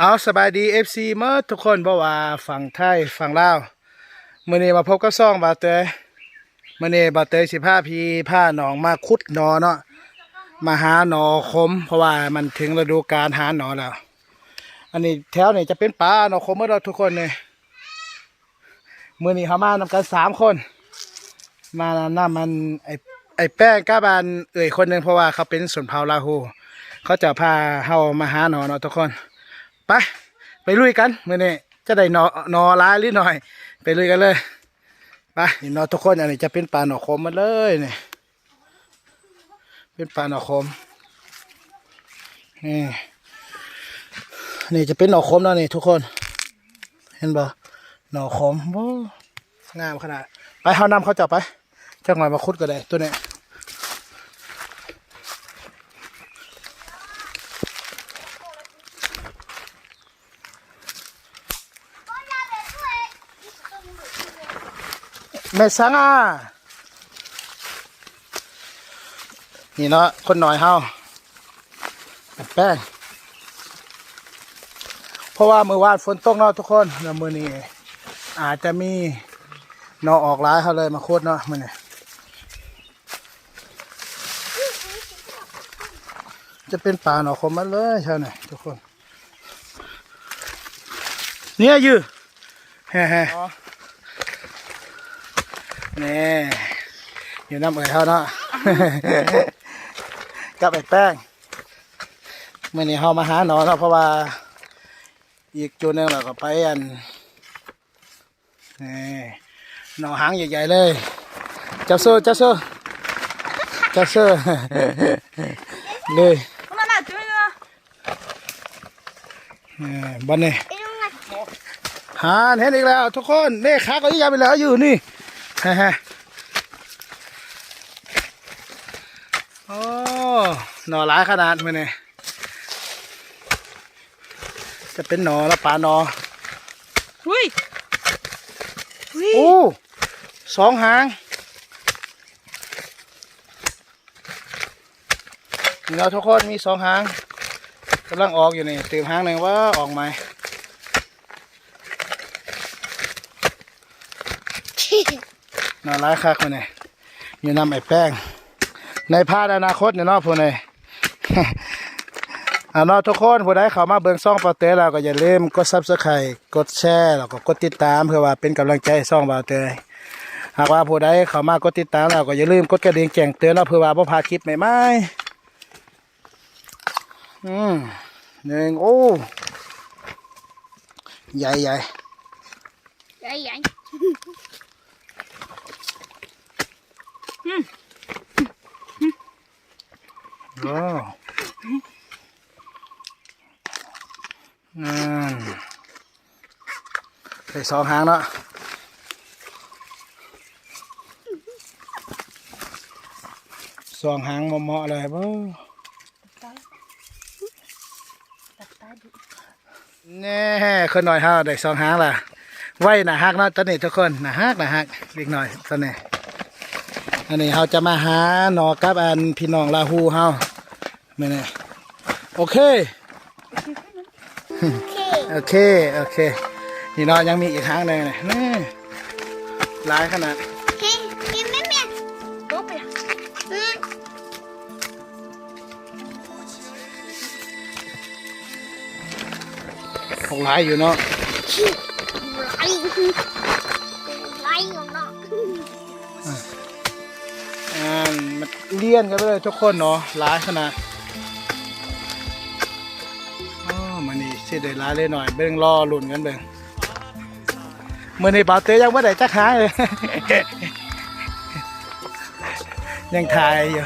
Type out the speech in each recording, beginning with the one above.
เอาสบายดี FC เมื่อทุกคนบอกว่าฝั่งไทยฝั่งลาวมื่อนี้มาพบกับซ่องบาเตย มื่อนี้บาเตยสิผ้าพีผ้าหนองมาคุดหนอเนาะมาหาหนอคม เพราะว่ามันถึงฤดูการหาหนอแล้ว อันนี้แถวนี้จะเป็นป่าหนอคมเมื่อเราทุกคนเลยมื่อนี้เขามานำกันสามคน มาหนำมันไอไอแป้งก้าบานเอ่ยคนหนึ่งเพราะว่าเขาเป็นสนเผาลาหูเขาจะพาเฮามาหาหนอเนาะทุกคนไปไปลุยกันมื่อนี้จะได้หนอหนอร้ายหรือหน่อย ไปลุยกันเลย ไปนี่นอทุกคนอันนี้จะเป็นปลาหนอคมมาเลยนี่เป็นปลาหนอคมนี่นี่จะเป็นหนอคมแล้วนี่ทุกคน เห็นบ่หนอคมโอ้งามขนาด ไปเขานำเขาจับไปจังหวะมาคุดก็ได้ตัวนี้ แม่สังอะนี่เนาะคนหน่อยเฮาแป้งเพราะว่ามือวาดฝนตกเนาะทุกคนแล้วมือนี้อาจจะมีนอออกร้ายเขาเลยมาโคตรเนาะมือนี้จะเป็นป่าหนอคมมาเลยใช่ไหมทุกคน เนี่ยยือแฮ่ๆ นี่อยู่น้ำเอ่ยเท่านาะ กับไอ้แป้งเมื่อนี้เขามาหาหนอนเพราะว่า อีกจุดหนึ่งเราก็ไปอันนี่หนอหางใหญ่ๆเลยจับเสื้อจับเสื้อจับเสือเลยこ、บันเนี่色がหาเห็นอีกแล้ว ทุกคนเนี่ขาก็ยิ่งยาวไปแล้วอยู่นี่ ฮ้าฮ่โอ้หน่อหลายขนาดมือเนี่ยจะเป็นหนอแล้วปลาหนออุ้ยโอ้สองหางเราทุกคนมีสองหางกำลังออกอยู่นี่เตื่มหางหนึ่งว่าออกไหม นอารักคักมาเนี่ยอยู่นำไอ้แป้ง ในภาคอนาคตเนี่ยเนาะพวกเยเอาเนาะทุกคนผู้ใดเข้ามาเบิ่งซ่องปาเต้เราก็อย่าลืมกดซับสไครต์กดแชร์แล้วก็กดติดตามเพื่อว่าเป็นกำลังใจซ่องปาเต้หากว่าผู้ใดเข้ามากดติดตามเราก็อย่าลืมกดกระดิ่งแจ้งเตือนเราเพื่อว่าบ่พลาดคลิปใหม่ๆอืมหนึ่งโอ้ใหญ่ใหญ่ใหญ่ใหญ่ โอ้อืมใส่สองหางเนาะสองหางเหมาะๆเลยบ่แน่คนหน่อยฮะได้สองหางล่ะไว้หนาฮักเนาะตอนนี้ทุกคนหนาฮักหนาฮักเล็กหน่อยตอนนี้ อันนี้เราจะมาหาหนอกับอันพี่น้องลาหูเฮาไม่แน่โอเค โอเค โอเคพี่น้องยังมีอีกครั้งหนึ่งนะนี่หลายขนาดกินกิลายอยู่เนาะร้ายร้ายอยู่ เลี่ยนกันไปเลยทุกคนเนาะหลายขนาดอ๋อมันนี่สิได้หลายเลยหน่อยเบิ่งรอลุ่นกันเบิ่งมื่อนี้บ่าวเตยยังไม่ได้จักหาเลย ยังถ่ายอยู่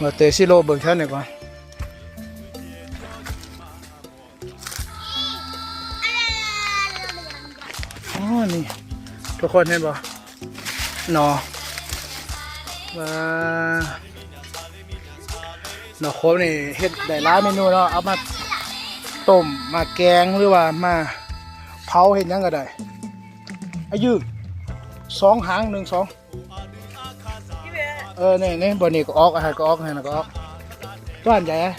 บ่าวเตยสิโลเบิ่งเท่าไหร่ก่อน ทุกคนเห็นบ่หนอว่าหนอโคมนี่เฮ็ดได้หลายเมนูเนาะเอามาต้มมาแกงหรือว่ามาเผาเฮ็ดหยังก็ได้อายุสองหางหนึ่งสองเออนี่นี่บนนี้ก็ออกอาหารก็ออกอาหารก็ออกตัวอันใหญ่อะ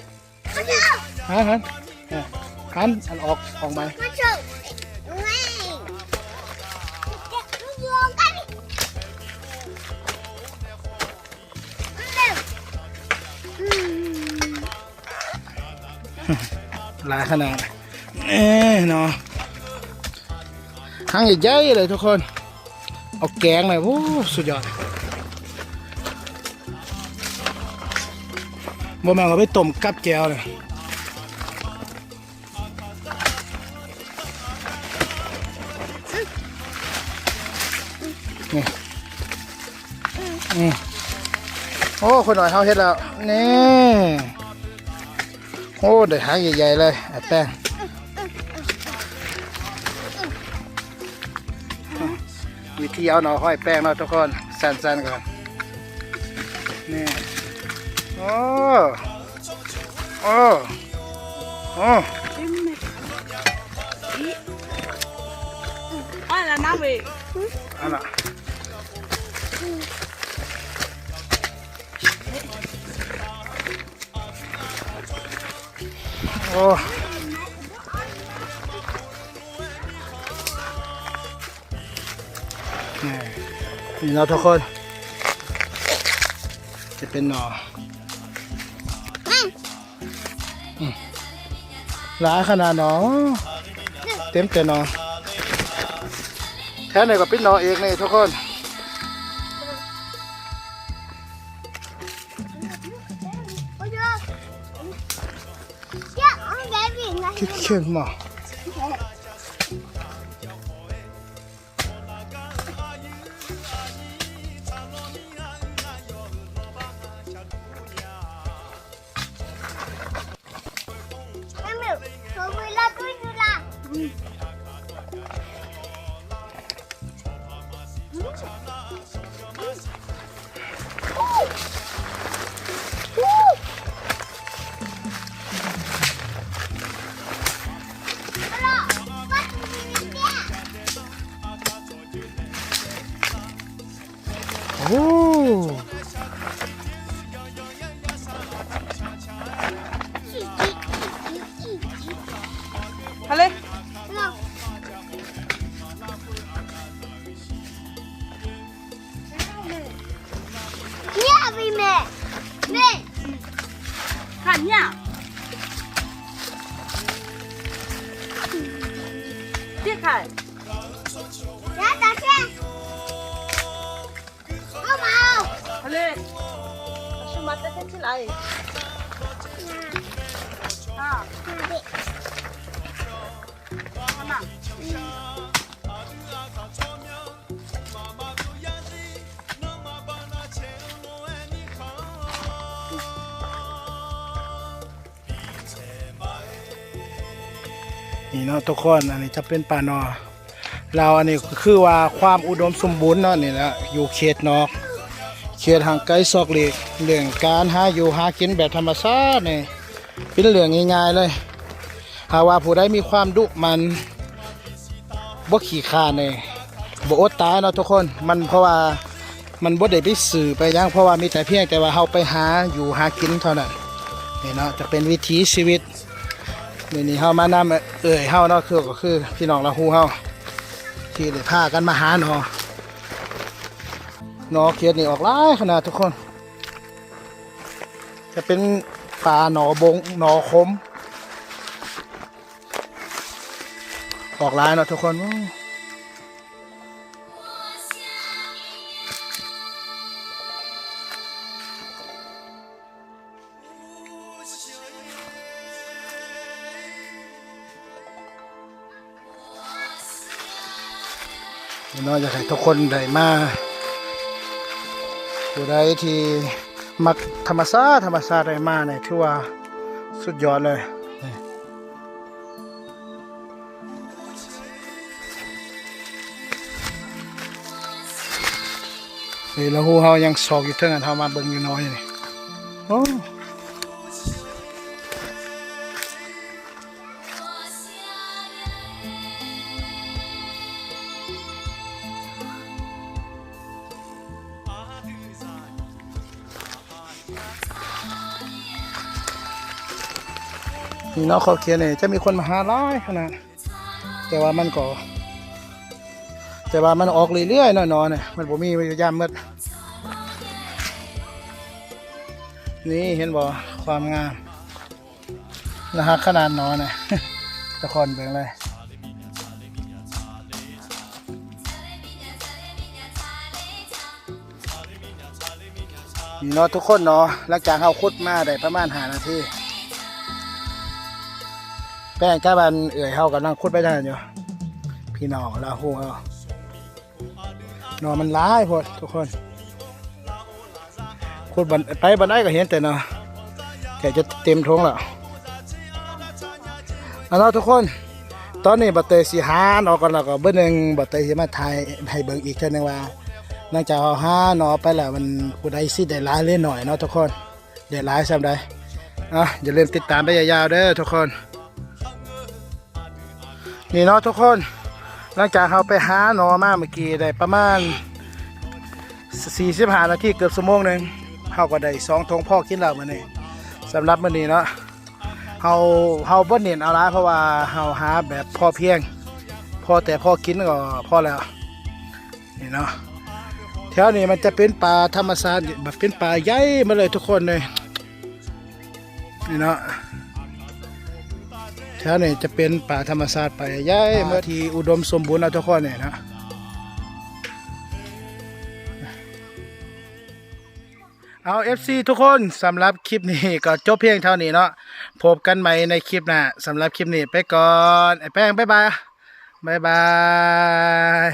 หันหันหันหันอันออกออกไหมมาเถอะไม่ หลายขนาดเอ้เนาะหางใหญ่ๆเลยทุกคน เอาแกงเลยโอ้สุดยอดบ่แม่งเอาไปต้มกับแก้วเลยนี่อืมโอ้ คนหน่อยเขาเฮ็ดแล้ว นี่ โอ้ได้หางใหญ่ๆเลยไอ้แป้งวิธีเอาหน่อห้อยแป้งเนาะทุกคนสั้นๆก่อนนี่โอ้โอ้โอ้ Ah, la nave. อันน่ะ โอ้นี่นี่เนาะทุกคน จะเป็นหน่ออืมหลายขนาดหนอเต็มแต่หนอแท้ไหนก็เป็นหนอเองนี่ทุกคน งไ 밥이네. 네. 갔냐? 띠칼. 야, 다시. 엄마. 할래. 다시 맞다 셋이 나이. 아. นาะทุกคนอันนี้จะเป็นป่านอเราอันนี้คือว่าความอุดมสมบูรณ์เนาะนี่นะอยู่เขตนอก เขตห่างไกลซอกเหล็กเรื่องการหาอยู่หากินแบบธรรมชาตินี่เป็นเรื่องง่ายๆเลยหาว่าผู้ใดมีความดุมันบ่ขี้ข้านเลยบ่อดตายเนาะทุกคนมันเพราะว่ามันบ่ได้ไปสื่อไปหยังเพราะว่ามีแต่เพียงแต่ว่าเฮาไปหาอยู่หากินเท่านั้นนี่เนาะจะเป็นวิถีชีวิต นี่นี่เฮามานำเอ่ยเฮาเนาะคือก็คือพี่น้องละฮูเฮาที่ได้พากันมาหาหนอหนอเขียดนี่ออกหลายขนาดทุกคน จะเป็นปลาหนอบงหนอคม ออกหลายเนาะทุกคน นี่เนาะอยากให้ทุกคนได้มาผู้ใดที่มักธรรมชาติธรรมชาติได้มาเนี่ยถือว่าสุดยอดเลยนี่เฮ้ยแล้วฮูเฮายังซอกอยู่เท่านั้นเฮามาเบิ่งอยู่น้อยนี่โอ้ นี่นาะเขาเขียนนี่จะมีคนมาหาหลายขนาดแต่ว่ามันก็แต่ว่ามันออกเรื่อยๆเนาะเนาะเนี่ยมันบ่มียามมืดนี่เห็นบ่ความงามนะฮะขนาดนอนเนี่ยตะคอนเบิ่งเลยนี่เนาะทุกคนเนาะหลังจากเฮาขุดมาได้ประมาณ5นาที แป้งก้าบันเอื่อยเฮากำลังคุดไปได้อยู่พี่น้องลาหูเฮานอมันร้ายพอทุกคนคุดบันไปบันไดก็เห็นแต่เนาะแกจะเต็มท้องแล้วเอาเนาะทุกคน ตอนนี้บัตเตยสีหานออกกันแล้วก็เบิ้หนึ่งบัตเตยสิมาถ่ายให้เบิ่งอีกเท่านึงว่าหลังจากเอาห้านอไปแล้วมันผู้ใดสิได้หลายเล่นหน่อยเนาะทุกคนได้หลายซ้ำใดอะอย่าลืมติดตามไปยาวๆเด้อทุกคน นี่เนาะทุกคน หลังจากเราไปหาหนอมาเมื่อกี้ได้ประมาณ45นาทีเกือบชั่วโมงหนึ่งเราก็ได้สองทงพ่อกินแล้วมื้อนี้สำหรับมื้อนี้เนาะเฮาเฮาบ่เน้นเอาละเพราะว่าเฮาหาแบบพอเพียง พอแต่พอกินก็พอแล้ว นี่เนาะแถวนี้มันจะเป็นป่าธรรมชาติแบบเป็นป่าใหญ่มาเลยทุกคนเลย นี่เนาะ แถวนี้จะเป็นป่าธรรมชาติป่าใหญ่เมื่อที่อุดมสมบูรณ์แล้วทุกคนเนี่ยนะเอา FC ทุกคนสำหรับคลิปนี้ก็จบเพียงเท่านี้เนาะพบกันใหม่ในคลิปหน้าสำหรับคลิปนี้ไปก่อนไอ้แป้งบ๊ายบายบ๊ายบาย